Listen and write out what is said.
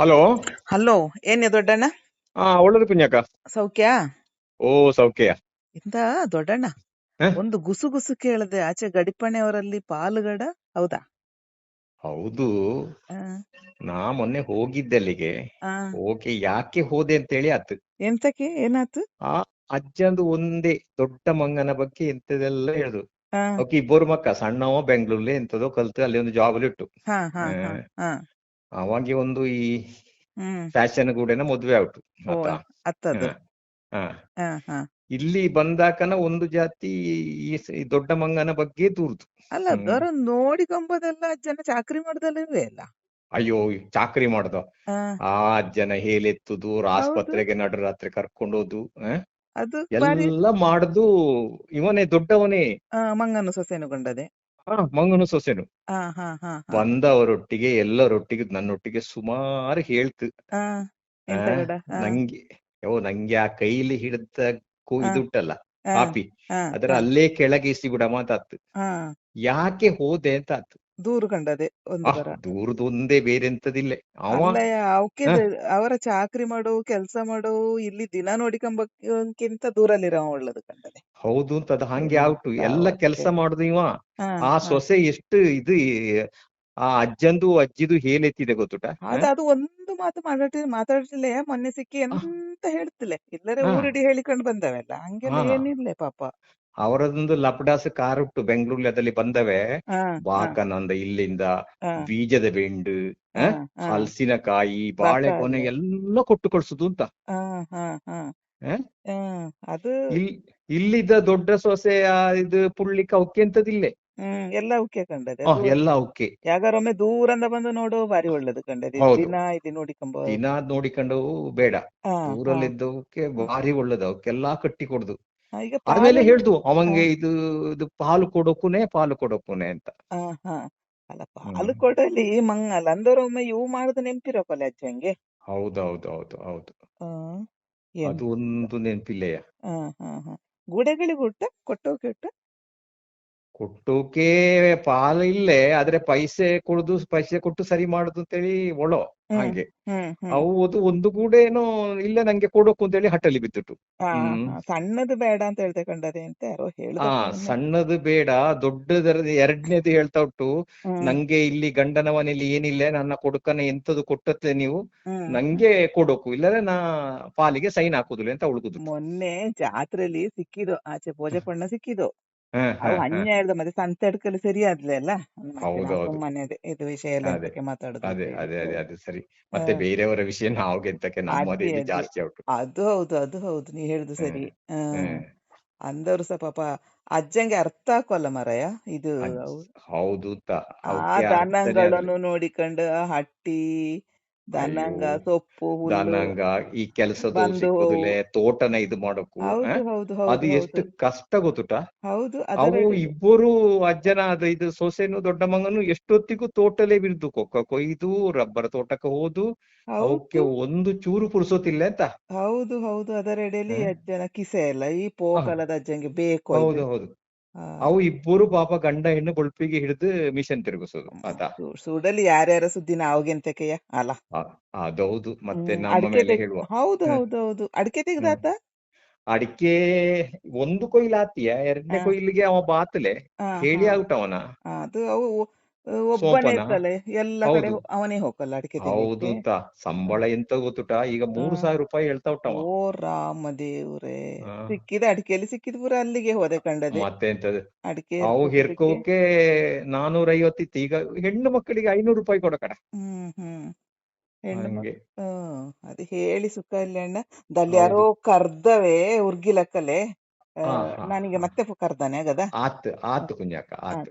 Hello? Hello ಏನ್ ದೊಡ್ಡಣ್ಣ? ಆ ಒಳ್ಳೇದು ಸೌಖ್ಯ? ಓ ಸೌಖ್ಯ. ಇಂದ ದೊಡ್ಡಣ್ಣ ಒಂದು ಗುಸು ಗುಸು ಕೇಳದೆ ಆಚೆ ಗಡಿಪಣೆಯವರಲ್ಲಿ ಪಾಲುಗಡ ಹೌದಾ? ಹೌದು. ನಾ ಮೊನ್ನೆ ಹೋಗಿದ್ದೆ ಅಲ್ಲಿಗೆ. ಓಕೆ ಯಾಕೆ ಹೋದೆ ಅಂತ ಹೇಳಿ ಆತು. ಎಂತಕ್ಕೆ? ಏನಾತು? ಆ ಅಜ್ಜಂದು ಒಂದೇ ದೊಡ್ಡ ಮಂಗನ ಬಗ್ಗೆ ಎಂತದೆಲ್ಲ ಹೇಳುದು. ಓಕೆ ಇಬ್ಬರು ಮಕ್ಕ ಸಣ್ಣವ ಬೆಂಗಳೂರ್ಲೆ ಎಂತದೋ ಕಲ್ತು ಅಲ್ಲಿ ಒಂದು ಜಾಬ್ ಅಲ್ಲಿ ಇಟ್ಟು. ಅವಾಗೆ ಒಂದು ಈ ಹ್ಮ್. ಫ್ಯಾಷನ್ ಗೂಡೆನ ಮದ್ವೆ ಆಗ್ತು ಓ ಆತ. ಅತ್ತದು ಹಾ ಹಾ. ಹಾ ಇಲ್ಲಿ ಬಂದಾಕನ ಒಂದು ಜಾತಿ ಈ ಸ- ಈ ದೊಡ್ಡ ಮಂಗನ ಬಗ್ಗೆ ದೂರ್ದು. ಅಲ್ಲ ಹ್ಮ್. ದೊರ ನೋಡಿಕೊಂಬದೆಲ್ಲ ಜನ ಚಾಕ್ರಿ ಮಾಡ್ದಲ್ಲೇ ಅಲ್ಲ. ಅಯ್ಯೋ ಚಾಕ್ರಿ ಮಾಡ್ದ. ಆ, ಆ ಅಜ್ಜನ ಹೇಲೆತ್ತುದು ಆಸ್ಪತ್ರೆಗೆ ನಡುರಾತ್ರಿ ಕರ್ಕೊಂಡೋದು ಆ? ಅದು ಬಾರಿ. ಎಲ್ಲ ಮಾಡುದು ಇವನೇ ದೊಡ್ಡವನೇ. ಆ, ಮಂಗನು ಸೊಸೆನು ಕೊಂಡದೆ. ಮಂಗನು ಸೊಸೆನು. ಬಂದವರೊಟ್ಟಿಗೆ ಎಲ್ಲರೊಟ್ಟಿಗೆ ನನ್ನೊಟ್ಟಿಗೆ ಸುಮಾರು ಹೇಳ್ತು. ನಂಗೆ ಯೋ ನಂಗೆ ಆ ಕೈಲಿ ಹಿಡಿದ ಕೂಯ್ದುಟ್ಟಲ್ಲ ಕಾಪಿ ಅದರ ಅಲ್ಲೇ ಕೆಳಗೆ ಬಿಡ ಮಾತಾತು ಯಾಕೆ ಹೋದೆ ಅಂತ ಆತು. ದೂರು ಕಂಡದೆ ದೂರದ ಒಂದೇ ಬೇರೆ ಎಂತದಿಲ್ಲ ಅವರ ಚಾಕ್ರಿ ಮಾಡೋ ಕೆಲ್ಸ ಮಾಡೋ ಇಲ್ಲಿ ದಿನ ನೋಡಿಕೊಂಬಕ್ಕಿಂತ ದೂರಲ್ಲಿರೋ ಒಳ್ಳೇದು ಕಂಡದೆ. ಹೌದು ಅಂತ ಅದು ಹಂಗೆ ಆಗ್ಬಿಟ್ಟು ಎಲ್ಲ ಕೆಲಸ ಮಾಡುದು ಇವ. ಆ ಸೊಸೆ ಎಷ್ಟು ಇದು ಆ ಅಜ್ಜಂದು ಅಜ್ಜಿದು ಹೇಲೆತ್ತಿದೆ ಗೊತ್ತುಟ? ಅದು ಅದು ಒಂದು ಮಾತು ಮಾತಾಡಿ ಮಾತಾಡ್ತಿಲ್ಲ ಮೊನ್ನೆ ಸಿಕ್ಕಿ ಅಂತ ಹೇಳ್ತಿಲ್ಲ ಇಲ್ಲರೆ ಊರಿಡಿ ಹೇಳಿಕೊಂಡು ಬಂದವೆಲ್ಲ. ಹಂಗೆ ಏನಿಲ್ಲ ಪಾಪ. ಅವರದೊಂದು ಲಪ್ಡಾಸ್ ಕಾರ್ ಉಟ್ಟು ಬೆಂಗಳೂರಲ್ಲಿ ಬಂದವೆ. ಬಾಕನಂದ ಇಲ್ಲಿಂದ ಬೀಜದ ಬೆಂಡು ಹಲಸಿನಕಾಯಿ ಬಕಾಲೆ ಎಲ್ಲ ಕೊಟ್ಟು ಕಳ್ಸುದು ಅಂತ. ಅದು ಇಲ್ಲಿದ್ದ ದೊಡ್ಡ ಸೊಸೆ ಆ ಇದು ಪುಳ್ಳಿಕ ಅವಕ್ಕೆ ಅಂತದಿಲ್ಲೇ. ಹ್ಮ್ ಎಲ್ಲ ಉಕ್ಕೆ ಕಂಡದೆ. ಎಲ್ಲ ಅವಕ್ಕೆ. ಯಾಗಾರೊಮ್ಮೆ ದೂರಂದ ಬಂದು ನೋಡು ಬಾರಿ ಒಳ್ಳೇದು ಕಂಡದೆ. ದಿನ ಇದು ನೋಡಿಕೊಂಬ ದಿನ ನೋಡಿಕೊಂಡು ಬೇಡ. ದೂರಲ್ಲಿದ್ದವಕ್ಕೆ ಭಾರಿ ಒಳ್ಳೇದು. ಅವಕ್ಕೆಲ್ಲಾ ಕಟ್ಟಿ ಕೊಡುದು. ಆದ್ಮೇಲೆ ಹೇಳ್ದು ಅವಂಗೆ ಇದು ಇದು ಪಾಲು ಕೊಡೋಕುನೆ ಪಾಲು ಕೊಡೋಕುನೆ ಅಂತ. ಅಲ್ಲ ಪಾಲು ಕೊಡಲಿ ಮಂಗಲ್ಲ. ಅಂದವರೊಮ್ಮೆ ಇವು ಮಾಡುದು ನೆನ್ಪಿರೋಕಲ್ಲ ಅಜ್ಜಂಗೆ. ಹೌದೌದು ಹೌದು. ಹೌದು ಹ್ಮ್ ಅದು ಒಂದು ನೆನಪಿಲ್ಲಯ್ಯ ಹ ಹ ಗುಡೆಗಳಿಗೆ ಉಟ್ಟ ಕೊಟ್ಟೋಕೆ ಉಟ್ಟ ಕೊಟ್ಟೋಕೆ ಪಾಲಿಲ್ಲೇ ಆದ್ರೆ ಪೈಸೆ ಕೊಡುದು ಪೈಸೆ ಕೊಟ್ಟು ಸರಿ ಮಾಡುದು ಅಂತೇಳಿ ಒಳೋ ಹಾಗೆ. ಅವು ಅದು ಒಂದು ಕೂಡ ಏನೋ ಇಲ್ಲ ನಂಗೆ ಕೊಡೋಕು ಅಂತೇಳಿ ಹಟ್ಟಲ್ಲಿ ಬಿದ್ದುಟ್ಟು. ಹಾ ಸಣ್ಣದು ಬೇಡ ಅಂತ ಹೇಳ್ತಾ ಕಂಡದೆ ಅಂತ ಯಾರೋ ಹೇಳ್ದಪ್ಪ ಸಣ್ಣದು ಬೇಡ ದೊಡ್ಡದರ ಎರಡನೇದು ಹೇಳ್ತಾ ಉಂಟು. ನಂಗೆ ಇಲ್ಲಿ ಗಂಡನ ಮನೆಯಲ್ಲಿ ಏನಿಲ್ಲ ನನ್ನ ಕೊಡುಕನ ಎಂತದು ಕೊಟ್ಟತ್ತೆ ನೀವು ನಂಗೆ ಕೊಡೋಕು ಇಲ್ಲದ್ರೆ ನಾ ಪಾಲಿಗೆ ಸೈನ್ ಹಾಕುದಿಲ್ಲ ಅಂತ ಉಳ್ಗುದು ಮೊನ್ನೆ ಜಾತ್ರೆಲಿ ಸಿಕ್ಕಿದು ಆಚೆ ಪೂಜೆಪಣ್ಣ ಸಿಕ್ಕಿದು ಹ ಹ ಅವು ಹ. ಹಂಜ ಹೇಳ್ದ ಮತ್ತೆ ಸಂತೆ ಎಡ್ಕಲ್ಲಿ ಸರಿ ಆಗ್ಲೇ ಅಲ್ಲ ಮತ್ತೆ ನಾ ಹೌದೌದು ಇದು ವಿಷಯ ಎಲ್ಲ ಅದಕ್ಕೆ ಮಾತಾಡುದು ಅದೇ ಅದೇ ಅದೇ ಅದೇ ಸರಿ. ಮತ್ತೆ ಬೇರೆಯವರ ವಿಷಯ ನಾವು ಗೆದ್ದಕ್ಕೆ ನಮ್ಮದೇ ಜಾಸ್ತಿ ಉಂಟು ಅದು ಹೌದು ಅದು ಹೌದು. ನೀ ಹೇಳುದು ಸರಿ. ಅಂದವ್ರು ಸಹ ಪಾಪ ಅಜ್ಜಂಗೆ ಅರ್ಥ ಆಕೋಲ್ಲ ಮರಯ. ಇದು ಹೌದು ಆ ದನಗಳನ್ನು ನೋಡಿಕೊಂಡು ಆ ಅಯ್ಯೋ ದನಂಗ ಸೊಪ್ಪು ಹುಲ್ಲು ದನಂಗ ಈ ಬಂದು ಸಿಕ್ಕುದಿಲ್ಲ ತೋಟನ ಇದು ಮಾಡೋಕು ಆ? ಹೌದು ಹೌದು ಅದು ಹೌದು ಎಷ್ಟು ಹೌದು. ಕಷ್ಟ ಗೊತ್ತುಟ? ಹೌದು ಅವು ಇಬ್ಬರು ಅಜ್ಜನ ಅದು ಇದು ಸೊಸೆನು ದೊಡ್ಡ ಮಗನು ಎಷ್ಟೊತ್ತಿಗೂ ತೋಟಲೇ ಬಿರ್ದು ಕೊಕ್ಕ ಕೊಯ್ದು ರಬ್ಬರ್ ತೋಟಕ್ಕೆ ಹೋದು ಅವಕ್ಕೆ ಹೌದು. ಒಂದು ಚೂರು ಪುರ್ಸೋತಿಲ್ಲ ಅಂತ ಹೌದು ಹೌದು ಅದರ ಎಡೆಯಲ್ಲಿ ಅಜ್ಜನ ಕಿಸೆ ಇಲ್ಲ ಈ ಪೋಕಲದ ಅಜ್ಜಂಗೆ ಬೇಕು ಹೌದು ಇದು ಹೌದು. ಅವು ಇಬ್ಬರು ಪಾಪ ಗಂಡ ಹೆಣ್ಣು ಕೊಳ್ಪಿಗೆ ಹಿಡಿದು ಮಿಷನ್ ತಿರುಗಿಸೋದು. ಆತ ಸುಡಲಿ ಯಾರ್ಯಾರ ಸುದ್ದಿ ನಾವ್ಗೆಂತಕೆಯ ಅಲ್ಲ. ಅದೌದು. ಮತ್ತೆ ನಮ್ಮ ಅಡಿಕೆ ಮೇಲೆ ಹೇಳುವ. ಹೌದು ಹೌದು ಹೌದು. ಅಡಿಕೆ. ತೆಗ್ದಾತ ಅಡಿಕೆ ಒಂದು ಕೊಯ್ಲು ಆತಿಯ. ಎರಡನೇ ಕೊಯ್ಲಿಗೆ ಅವ ಬಾತಲೆ. ಹೇಳಿ ಹಾ ಅವನ. ಅದು ಅವು ಒಬ್ಬನೇ ಸೋಪನಾ? ಇರ್ತಾನೆ ಎಲ್ಲ ಕಡೆ ಅವನೇ ಹೋಗಲ್ಲ ಅಡಿಕೆ ಹೌದು ಅಂತ. ಸಂಬಳ ಎಂತ ಗೊತ್ತುಟ? ಈಗ ಮೂರು ಹಾ. ಸಾವಿರ ರೂಪಾಯಿ ಹೇಳ್ತಾ ಓ ರಾಮ ದೇವ್ರೆ. ಸಿಕ್ಕಿದ ಅಡಿಕೆಯಲ್ಲಿ ಸಿಕ್ಕಿದ ಪೂರ ಅಲ್ಲಿಗೆ ಹೋದೆ ಕಂಡದೆ. ಮತ್ತೆಂತದು? ಅಡಿಕೆ ಅವು ಹೆರ್ಕೋಕೆ ನಾನೂರ ಐವತ್ತಿತ್ತು ಈಗ ಹೆಣ್ಣು ಮಕ್ಕಳಿಗೆ ಐನೂರು ರೂಪಾಯಿ ಕೊಡಕಡ ಹ್ಮ್ ಹ್ಮ್. ಹೆಣ್ಣು ಮಕ್ ಹಂಗೆ. ಅದು ಹೇಳಿ ಸುಖ ಇಲ್ಲ ಅಣ್ಣ. ದಲ್ಲಿ ಯಾರೋ ಕರ್ದವೇ ಕರ್ದವೆ ಉರ್ಗಿಲಕ್ಕಲೆ ಆ, ನನಗೆ ಮತ್ತೆ ಕರ್ದಾನೆ ಆಗದ? ಆತ್ ಆತು ಕುಂಜಾಕ ಆತ್.